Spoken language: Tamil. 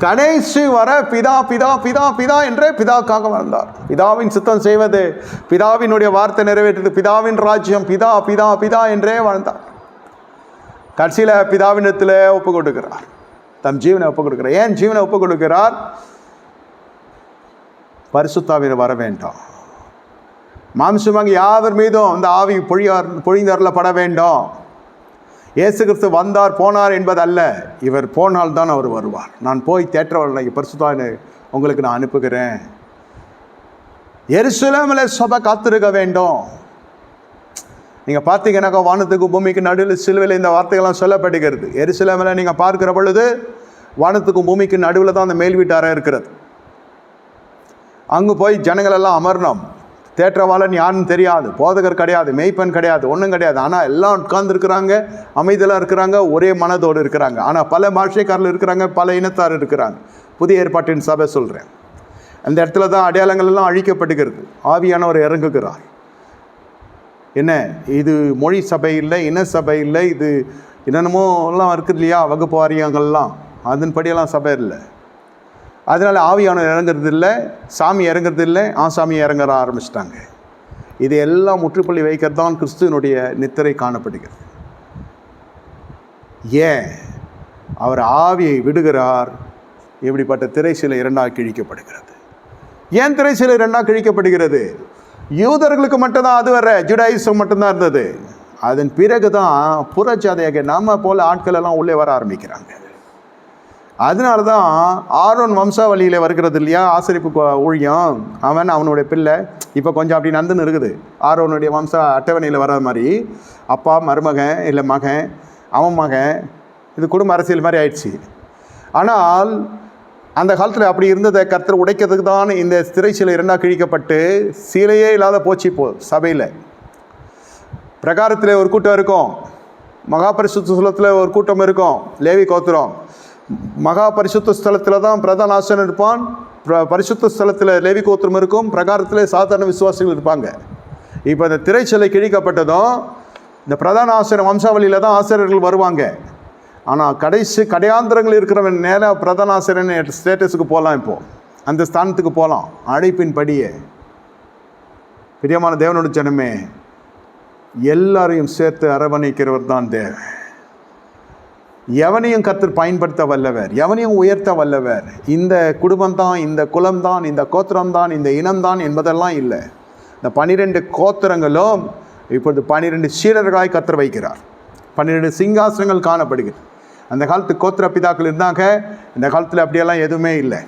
கடைசி வர பிதா பிதா பிதா பிதா என்றே பிதாக்காக வாழ்ந்தார். பிதாவின் சித்தம் செய்வது பிதாவினுடைய வார்த்தை நிறைவேற்றது பிதாவின் ராஜ்யம் பிதா பிதா பிதா என்றே வாழ்ந்தார். கடைசியில் பிதாவினத்தில் ஒப்பு கொடுக்கிறார். தம் ஜீவனை ஒப்பு கொடுக்கிறார். ஏன் ஜீவனை ஒப்பு கொடுக்கிறார்? பரிசுத்தாவின் வர வேண்டாம். மாம்சமாக யாவர் மீதும் அந்த ஆவி பொழியார் பொழிந்தருளப்பட வேண்டும். இயேசு கிறிஸ்து வந்தார் போனார் என்பது அல்ல இவர் போனால் தான் அவர் வருவார். நான் போய் தேற்றவர்களை பரிசுத்தாவினை உங்களுக்கு நான் அனுப்புகிறேன். எருசலேமில் சபை காத்திருக்க வேண்டும். நீங்கள் பார்த்தீங்கன்னாக்கா வானத்துக்கு பூமிக்கு நடுவில் சிலுவையில் இந்த வார்த்தைகள்லாம் சொல்லப்படுகிறது. எருசலேமில் நீங்கள் பார்க்கிற பொழுது வானத்துக்கும் பூமிக்கு நடுவில் தான் அந்த மேல் வீட்டாரம் இருக்கிறது. அங்கே போய் ஜனங்களெல்லாம் அமரணும். தேற்றவாளன் யாருன்னு தெரியாது. போதகர் கிடையாது மெய்ப்பெண் கிடையாது ஒன்றும் கிடையாது. ஆனால் எல்லாம் உட்கார்ந்துருக்குறாங்க அமைதியெல்லாம் இருக்கிறாங்க ஒரே மனதோடு இருக்கிறாங்க. ஆனால் பல பாஷைக்காரர்கள் இருக்கிறாங்க பல இனத்தார் இருக்கிறாங்க. புதிய ஏற்பாட்டின் சபை சொல்கிறேன் அந்த இடத்துல தான் அடையாளங்கள் எல்லாம் அழிக்கப்படுகிறது ஆவியானவர் இறங்குகிறார். என்ன? இது மொழி சபை இல்லை இன சபை இல்லை இது என்னென்னமோ எல்லாம் இருக்குது இல்லையா? வகுப்பு வாரியங்கள்லாம். அதன்படியெல்லாம் சபை இல்லை. அதனால் ஆவியானவர் இறங்குறது இல்லை சாமி இறங்குறது இல்லை ஆசாமி இறங்குற ஆரம்பிச்சிட்டாங்க. இது எல்லாம் முற்றுப்புள்ளி வைக்கிறது தான் கிறிஸ்துவனுடைய நித்திரை காணப்படுகிறது. ஏன்? அவர் ஆவியை விடுகிறார். இப்படிப்பட்ட திரைசீலை இரண்டாக கிழிக்கப்படுகிறது. ஏன் திரைசீலை இரண்டாக கிழிக்கப்படுகிறது? யூதர்களுக்கு மட்டும்தான் அது வர ஜுடாயிசம் மட்டும்தான் இருந்தது. அதன் பிறகு தான் புறச்சாதையாக நம்ம போல ஆட்கள் எல்லாம் உள்ளே வர ஆரம்பிக்கிறாங்க. அதனால தான் ஆரோன் வம்சாவளியில் வருகிறது இல்லையா? ஆசிரிப்பு ஊழியம். அவன் அவனுடைய பிள்ளை. இப்போ கொஞ்சம் அப்படி நந்துன்னு இருக்குது. ஆரோனுடைய வம்ச அட்டவணையில் வர்ற மாதிரி. அப்பா மருமகன் இல்லை மகன் அவன் மகன் இது குடும்ப அரசியல் மாதிரி ஆயிடுச்சு. ஆனால் அந்த காலத்தில் அப்படி இருந்ததை கர்த்தர் உடைக்கிறதுக்கு தான் இந்த திரைச்சிலை இரண்டாக கிழிக்கப்பட்டு சீலையே இல்லாத போச்சு இப்போ சபையில். பிரகாரத்தில் ஒரு கூட்டம் இருக்கும். மகா சுலத்தில் ஒரு கூட்டம் இருக்கும். லேவி கோத்திரம். மகா பரிசுத்த ஸ்தலத்தில் தான் பிரதான ஆசிரியன் இருப்பான். பிர- பரிசுத்த ஸ்தலத்தில் லேவி கோத்திரம் இருக்கும். பிரகாரத்தில் சாதாரண விசுவாசிகள் இருப்பாங்க. இப்போ இந்த திரைச்சலை கிழிக்கப்பட்டதும் இந்த பிரதான ஆசிரியர் வம்சாவளியில் தான் ஆசிரியர்கள் வருவாங்க. ஆனால் கடைசி கடையாந்திரங்கள் இருக்கிறவன் நேராக பிரதான ஆசிரியர் ஸ்டேட்டஸுக்கு போகலாம் இப்போது அந்த ஸ்தானத்துக்கு போகலாம் அழைப்பின் படியே. பிரியமான தேவனோட ஜனமே எல்லாரையும் சேர்த்து அரவணைக்கிறவர் தான் தேவன். எவனையும் கத்தர் பயன்படுத்த வல்லவர் எவனையும் உயர்த்த வல்லவர். இந்த குடும்பம் தான் இந்த குலம்தான் இந்த கோத்திரம் தான் இந்த இனம்தான் என்பதெல்லாம் இல்லை. இந்த பன்னிரெண்டு கோத்திரங்களும் இப்பொழுது பன்னிரெண்டு சீடர்களாய் கத்தர் வைக்கிறார். பன்னிரெண்டு சிங்காசனங்கள் காணப்படுகிறது. அந்த காலத்து கோத்திர பிதாக்கள் இருந்தாங்க. இந்த காலத்தில் அப்படியெல்லாம் எதுவுமே இல்லை.